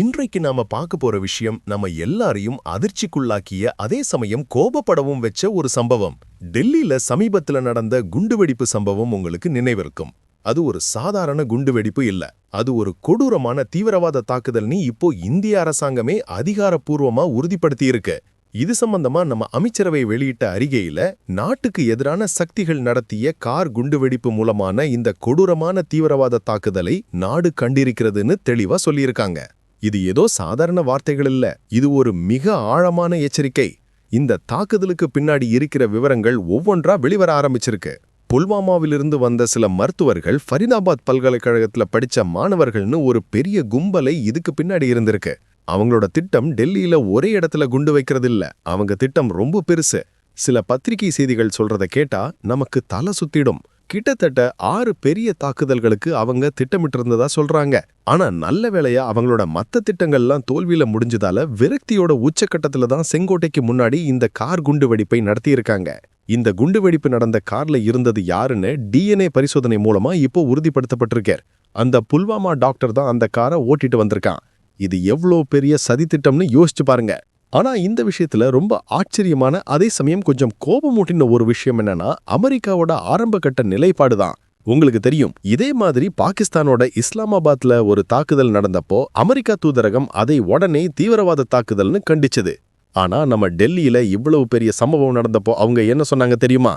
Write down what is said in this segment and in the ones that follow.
இன்றைக்கு நாம பார்க்க போற விஷயம் நம்ம எல்லாரையும் அதிர்ச்சிக்குள்ளாக்கிய அதே சமயம் கோபப்படவும் வச்ச ஒரு சம்பவம். டெல்லியில சமீபத்துல நடந்த குண்டுவெடிப்பு சம்பவம் உங்களுக்கு நினைவிருக்கும். அது ஒரு சாதாரண குண்டுவெடிப்பு இல்ல. அது ஒரு கொடூரமான தீவிரவாத தாக்குதல்னு இப்போ இந்திய அரசாங்கமே அதிகாரப்பூர்வமா உறுதிப்படுத்தியிருக்கு இது சம்பந்தமா நம்ம அமைச்சரவை வெளியிட்ட அறிக்கையில நாட்டுக்கு எதிரான சக்திகள் நடத்திய கார் குண்டுவெடிப்பு மூலமான இந்த கொடூரமான தீவிரவாத தாக்குதலை நாடு கண்டிருக்கிறதுன்னு தெளிவா சொல்லியிருக்காங்க. இது ஏதோ சாதாரண வார்த்தைகள் இல்ல. இது ஒரு மிக ஆழமான எச்சரிக்கை. இந்த தாக்குதலுக்கு பின்னாடி இருக்கிற விவரங்கள் ஒவ்வொன்றா வெளிவர ஆரம்பிச்சிருக்கு. புல்வாமாவிலிருந்து வந்த சில மருத்துவர்கள் ஃபரிதாபாத் பல்கலைக்கழகத்துல படிச்ச மாணவர்கள்னு ஒரு பெரிய கும்பலை இதுக்கு பின்னாடி இருந்திருக்கு. அவங்களோட திட்டம் டெல்லியில ஒரே இடத்துல குண்டு வைக்கிறது இல்ல அவங்க திட்டம் ரொம்ப பெருசு. சில பத்திரிகை செய்திகள் சொல்றத கேட்டா நமக்கு தலை சுத்திடும். கிட்டத்தட்ட ஆறு பெரிய தாக்குதல்களுக்கு அவங்க திட்டமிட்டிருந்ததா சொல்றாங்க. ஆனா நல்ல வேளையா அவங்களோட மத்த திட்டங்கள்லாம் தோல்வியில முடிஞ்சதால விரக்தியோட உச்சக்கட்டத்துல தான் செங்கோட்டைக்கு முன்னாடி இந்த கார் குண்டு வெடிப்பை நடத்தியிருக்காங்க. இந்த குண்டு வெடிப்பு நடந்த கார்ல இருந்தது யாருன்னு டிஎன்ஏ பரிசோதனை மூலமா இப்போ உறுதிப்படுத்தப்பட்டிருக்கார். அந்த புல்வாமா டாக்டர் தான் அந்த காரை ஓட்டிட்டு வந்திருக்கான். இது எவ்வளோ பெரிய சதித்திட்டம்னு யோசிச்சு பாருங்க. ஆனா இந்த விஷயத்துல ரொம்ப ஆச்சரியமான அதே சமயம் கொஞ்சம் கோபமூட்டின ஒரு விஷயம் என்னன்னா அமெரிக்காவோட ஆரம்ப கட்ட நிலைப்பாடு தான். உங்களுக்கு தெரியும் இதே மாதிரி பாகிஸ்தானோட இஸ்லாமாபாத்ல ஒரு தாக்குதல் நடந்தப்போ அமெரிக்கா தூதரகம் அதை உடனே தீவிரவாத தாக்குதல்னு கண்டிச்சது. ஆனா நம்ம டெல்லியில இவ்வளவு பெரிய சம்பவம் நடந்தப்போ அவங்க என்ன சொன்னாங்க தெரியுமா?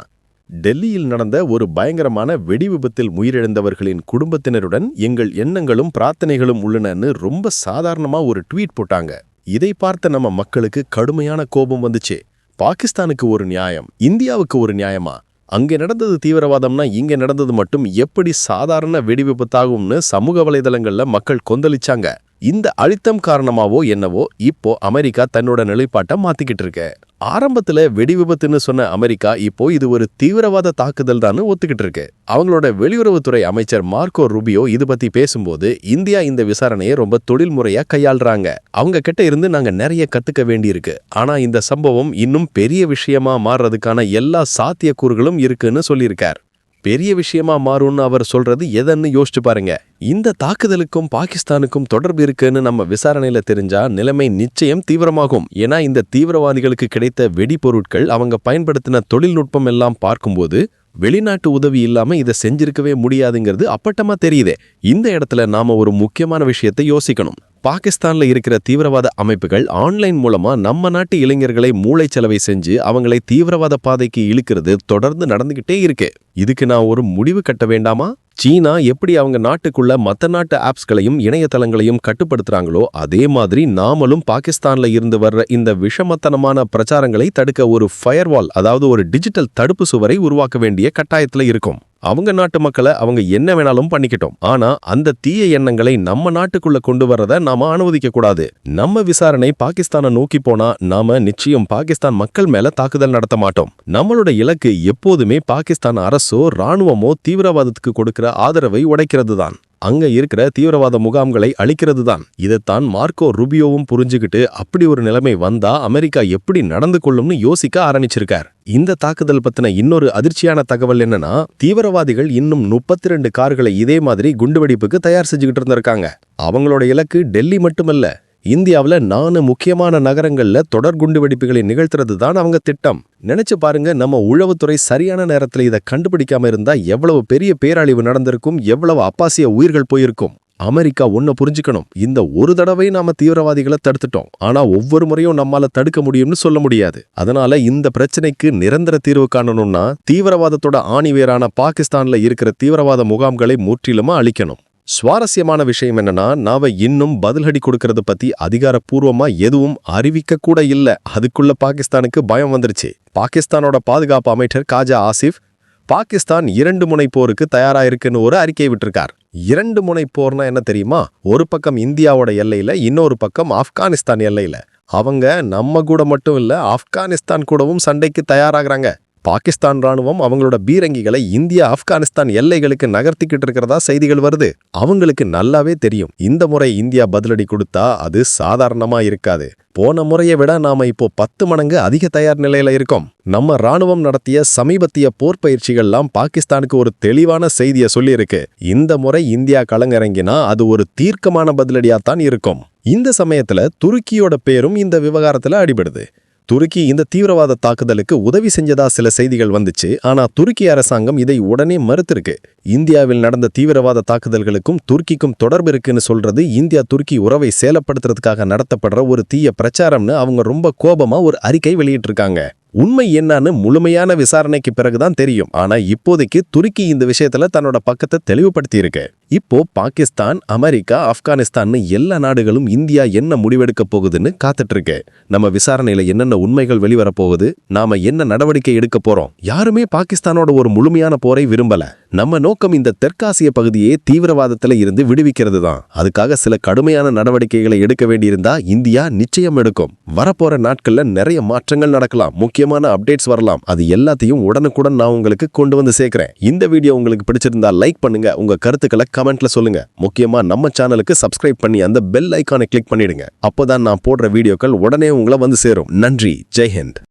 டெல்லியில் நடந்த ஒரு பயங்கரமான வெடி விபத்தில் உயிரிழந்தவர்களின் குடும்பத்தினருடன் எங்கள் எண்ணங்களும் பிரார்த்தனைகளும் உள்ளனன்னு ரொம்ப சாதாரணமா ஒரு ட்வீட் போட்டாங்க. இதை பார்த்த நம்ம மக்களுக்கு கடுமையான கோபம் வந்துச்சு. பாகிஸ்தானுக்கு ஒரு நியாயம் இந்தியாவுக்கு ஒரு நியாயமா? அங்கே நடந்தது தீவிரவாதம்னா இங்க நடந்தது மட்டும் எப்படி சாதாரண வெடிவிபத்தாகும்னு சமூக வலைதளங்கள்ல மக்கள் கொந்தளிச்சாங்க? இந்த அழுத்தம் காரணமாவோ என்னவோ இப்போ அமெரிக்கா தன்னோட நிலைப்பாட்டை மாத்திக்கிட்டு இருக்கு. ஆரம்பத்துல வெடி விபத்துன்னு சொன்ன அமெரிக்கா இப்போ இது ஒரு தீவிரவாத தாக்குதல் தான் ஒத்துக்கிட்டு இருக்கு. அவங்களோட வெளியுறவுத்துறை அமைச்சர் மார்க்கோ ரூபியோ இது பத்தி பேசும்போது இந்தியா இந்த விசாரணையை ரொம்ப தொழில்முறையா கையாள்றாங்க. அவங்க கிட்ட இருந்து நாங்க நிறைய கத்துக்க வேண்டியிருக்கு. ஆனா இந்த சம்பவம் இன்னும் பெரிய விஷயமா மாறுறதுக்கான எல்லா சாத்தியக்கூறுகளும் இருக்குன்னு சொல்லியிருக்கார். பெரிய விஷயமா மாறும்னு அவர் சொல்றது எதன்னு யோசிச்சு பாருங்க. இந்த தாக்குதலுக்கும் பாகிஸ்தானுக்கும் தொடர்பு இருக்குன்னு நம்ம விசாரணையில தெரிஞ்சா நிலைமை நிச்சயம் தீவிரமாகும். ஏன்னா இந்த தீவிரவாதிகளுக்கு கிடைத்த வெடிபொருட்கள் அவங்க பயன்படுத்தின தொழில்நுட்பம் எல்லாம் பார்க்கும்போது வெளிநாட்டு உதவி இல்லாம இதை செஞ்சிருக்கவே முடியாதுங்கிறது அப்பட்டமா தெரியுதே. இந்த இடத்துல நாம ஒரு முக்கியமான விஷயத்தை யோசிக்கணும். பாகிஸ்தான்ல இருக்கிற தீவிரவாத அமைப்புகள் ஆன்லைன் மூலமா நம்ம நாட்டு இளைஞர்களை மூளைச்சலவை செஞ்சு அவங்களை தீவிரவாத பாதைக்கு இழுக்கிறது தொடர்ந்து நடந்துகிட்டே இருக்கு. இதுக்கு நான் ஒரு முடிவு கட்ட வேண்டாமா? சீனா எப்படி அவங்க நாட்டுக்குள்ள மற்ற நாட்டு ஆப்ஸ்களையும் இணையதளங்களையும் கட்டுப்படுத்துறாங்களோ அதே மாதிரி நாமளும் பாகிஸ்தான்ல இருந்து வர்ற இந்த விஷமத்தனமான பிரச்சாரங்களை தடுக்க ஒரு ஃபயர்வால் அதாவது ஒரு டிஜிட்டல் தடுப்பு சுவரை உருவாக்க வேண்டிய கட்டாயத்தில் இருக்கும். அவங்க நாட்டு மக்களை அவங்க என்ன வேணாலும் பண்ணிக்கிட்டோம். ஆனா அந்த தீய எண்ணங்களை நம்ம நாட்டுக்குள்ள கொண்டு வரத நாம அனுமதிக்க கூடாது. நம்ம விசாரணை பாகிஸ்தானை நோக்கி போனா நாம நிச்சயம் பாகிஸ்தான் மக்கள் மேல தாக்குதல் நடத்த மாட்டோம். நம்மளோட இலக்கு எப்போதுமே பாகிஸ்தான் அரசோ ராணுவமோ தீவிரவாதத்துக்கு கொடுக்கிற ஆதரவை உடைக்கிறது தான் அங்க இருக்கிற தீவிரவாத முகாம்களை அழிக்கிறது தான் இதைத்தான் மார்க்கோ ருபியோவும் புரிஞ்சுக்கிட்டு அப்படி ஒரு நிலைமை வந்தா அமெரிக்கா எப்படி நடந்து கொள்ளும்னு யோசிக்க ஆரம்பிச்சிருக்கார். இந்த தாக்குதல் பத்தின இன்னொரு அதிர்ச்சியான தகவல் என்னன்னா தீவிரவாதிகள் இன்னும் முப்பத்தி ரெண்டு கார்களை இதே மாதிரி குண்டுவெடிப்புக்கு தயார் செஞ்சுக்கிட்டு இருந்திருக்காங்க. அவங்களோட இலக்கு டெல்லி மட்டுமல்ல இந்தியாவில் நாலு முக்கியமான நகரங்கள்ல தொடர் குண்டு வெடிப்புகளை நிகழ்த்துறது தான் அவங்க திட்டம். நினைச்சு பாருங்க நம்ம உளவுத்துறை சரியான நேரத்துல இதை கண்டுபிடிக்காம இருந்தா எவ்வளவு பெரிய பேரழிவு நடந்திருக்கும் எவ்வளவு அப்பாசிய உயிர்கள் போயிருக்கும். அமெரிக்கா ஒன்ன புரிஞ்சுக்கணும் இந்த ஒரு தடவை நாம தீவிரவாதிகளை தடுத்துட்டோம். ஆனா ஒவ்வொரு முறையும் நம்மால தடுக்க முடியும்னு சொல்ல முடியாது. அதனால இந்த பிரச்சனைக்கு நிரந்தர தீர்வு காணணும்னா தீவிரவாதத்தோட ஆணிவேரான பாகிஸ்தான்ல இருக்கிற தீவிரவாத முகாம்களை முற்றிலுமா அழிக்கணும். சுவாரஸ்யமான விஷயம் என்னன்னா நாம இன்னும் பதிலடி கொடுக்கறத பத்தி அதிகாரப்பூர்வமா எதுவும் அறிவிக்க கூட இல்ல. அதுக்குள்ள பாகிஸ்தானுக்கு பயம் வந்துருச்சு. பாகிஸ்தானோட பாதுகாப்பு அமைச்சர் காஜா ஆசிஃப் பாகிஸ்தான் இரண்டு முனை போருக்கு தயாராயிருக்குன்னு ஒரு அறிக்கை விட்டிருக்கார். இரண்டு முனை போர்னா என்ன தெரியுமா? ஒரு பக்கம் இந்தியாவோட எல்லையில இன்னொரு பக்கம் ஆப்கானிஸ்தான் எல்லையில. அவங்க நம்ம கூட மட்டும் இல்ல ஆப்கானிஸ்தான் கூடவும் சண்டைக்கு தயாராகிறாங்க. பாகிஸ்தான் ராணுவம் அவங்களோட பீரங்கிகளை இந்தியா ஆப்கானிஸ்தான் எல்லைகளுக்கு நகர்த்திக்கிட்டு இருக்கிறதா செய்திகள் வருது. அவங்களுக்கு நல்லாவே தெரியும். இந்த முறை இந்தியா பதிலடி கொடுத்தா அது சாதாரணமா இருக்காது. போன முறையை விட நாம இப்போ பத்து மடங்கு அதிக தயார் நிலையில இருக்கோம். நம்ம ராணுவம் நடத்திய சமீபத்திய போர் பயிற்சிகள்லாம் பாகிஸ்தானுக்கு ஒரு தெளிவான செய்தியை சொல்லியிருக்கு. இந்த முறை இந்தியா களங்கிறங்கினா அது ஒரு தீர்க்கமான பதிலடியாத்தான் இருக்கும். இந்த சமயத்துல துருக்கியோட பேரும் இந்த விவகாரத்துல அடிபடுது. துருக்கி இந்த தீவிரவாத தாக்குதலுக்கு உதவி செஞ்சதா சில செய்திகள் வந்துச்சு. ஆனா துருக்கி அரசாங்கம் இதை உடனே மறுத்திருக்கு. இந்தியாவில் நடந்த தீவிரவாத தாக்குதல்களுக்கும் துருக்கிக்கும் தொடர்பு இருக்குன்னு சொல்றது இந்தியா துருக்கி உறவை சேலப்படுத்துறதுக்காக நடத்தப்படுற ஒரு தீய பிரச்சாரம்னு அவங்க ரொம்ப கோபமா ஒரு அறிக்கை வெளியிட்டிருக்காங்க. உண்மை என்னன்னு முழுமையான விசாரணைக்கு பிறகுதான் தெரியும். ஆனா இப்போதைக்கு துருக்கி இந்த விஷயத்துல தன்னோட பக்கத்தை தெளிவுபடுத்தி இருக்கு இப்போ பாகிஸ்தான் அமெரிக்கா ஆப்கானிஸ்தான்னு எல்லா நாடுகளும் இந்தியா என்ன முடிவெடுக்க போகுதுன்னு காத்துட்டு இருக்கு நம்ம விசாரணையில என்னென்ன உண்மைகள் வெளிவரப் போகுது நாம என்ன நடவடிக்கை எடுக்க போறோம் யாருமே பாகிஸ்தானோட ஒரு முழுமையான போரை விரும்பல. நம்ம நோக்கம் இந்த தெற்காசிய பகுதியே தீவிரவாதத்துல இருந்து விடுவிக்கிறது தான். அதுக்காக சில கடுமையான நடவடிக்கைகளை எடுக்க வேண்டியிருந்தா இந்தியா நிச்சயம் எடுக்கும். வரப்போற நாட்கள்ல நிறைய மாற்றங்கள் நடக்கலாம் முக்கியமான அப்டேட்ஸ் வரலாம். அது எல்லாத்தையும் உடனுக்குடன் நான் உங்களுக்கு கொண்டு வந்து சேர்க்கிறேன். இந்த வீடியோ உங்களுக்கு பிடிச்சிருந்தா லைக் பண்ணுங்க உங்க கருத்துக்களை கமெண்ட்ல சொல்லுங்க. முக்கியமா நம்ம சேனலுக்கு சப்ஸ்கிரைப் பண்ணி அந்த பெல் ஐகானை கிளிக் பண்ணிடுங்க. அப்போதான் நான் போடுற வீடியோக்கள் உடனே உங்களை வந்து சேரும். நன்றி. ஜெய்ஹிந்த்